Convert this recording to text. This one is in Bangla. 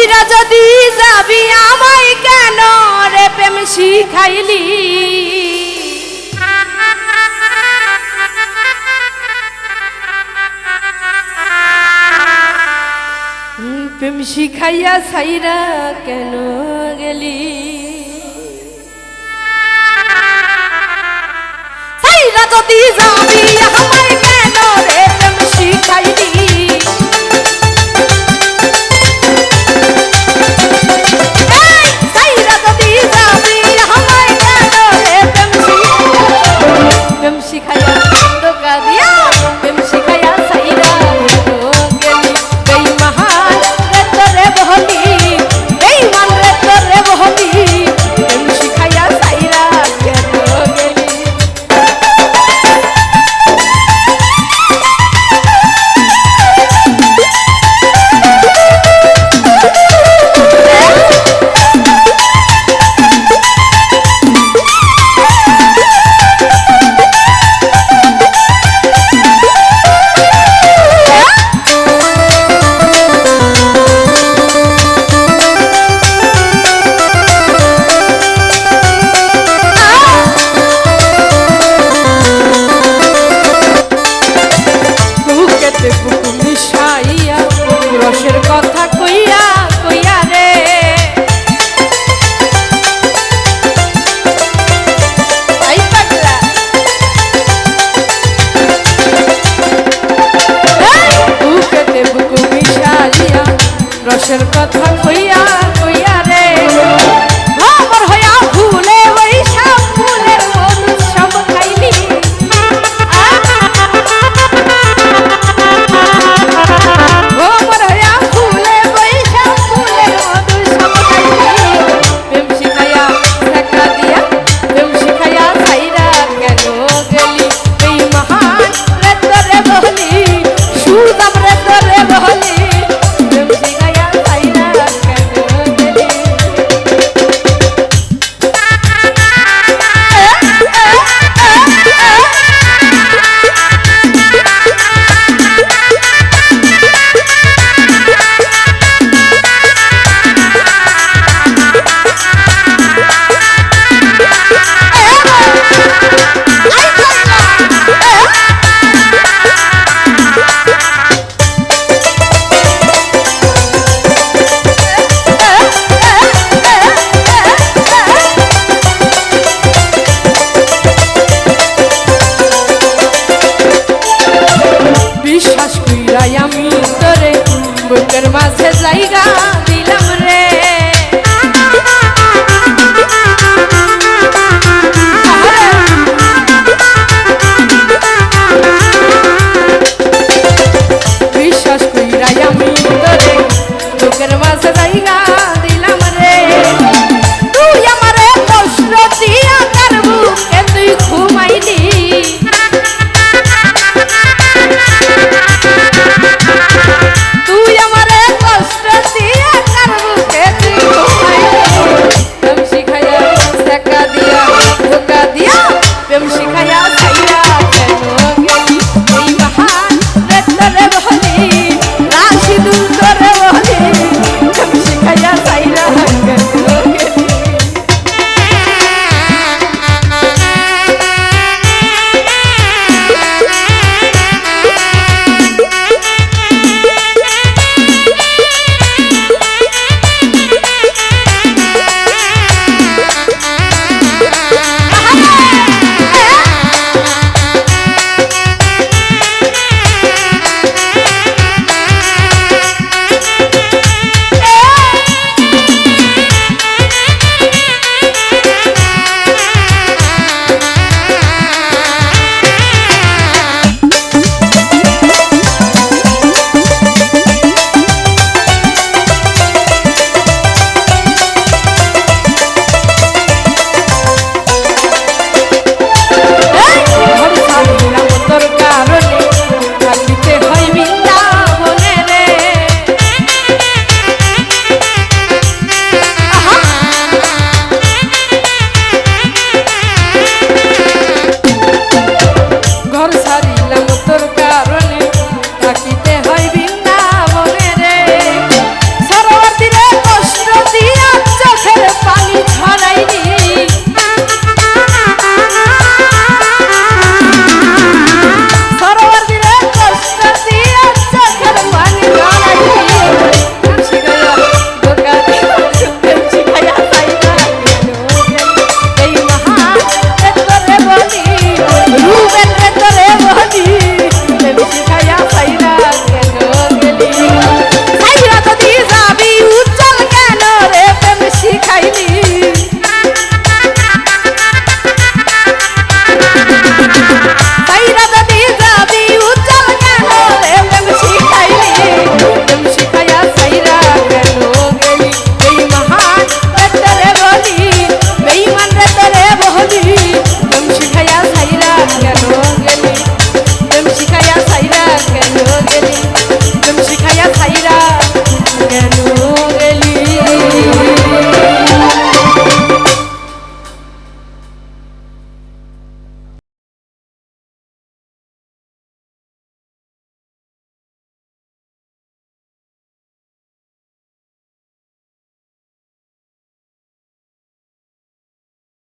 কইরা যদি যাবি আমায় কেন রে প্রেম শিখাইলি? প্রেম শিখাইয়া সাইরা কেন গেলি? সাইরা যদি যাবি আমায় মানুষের কথা কইয়া জায়গা আমি তোরে বুকের মাঝে জায়গা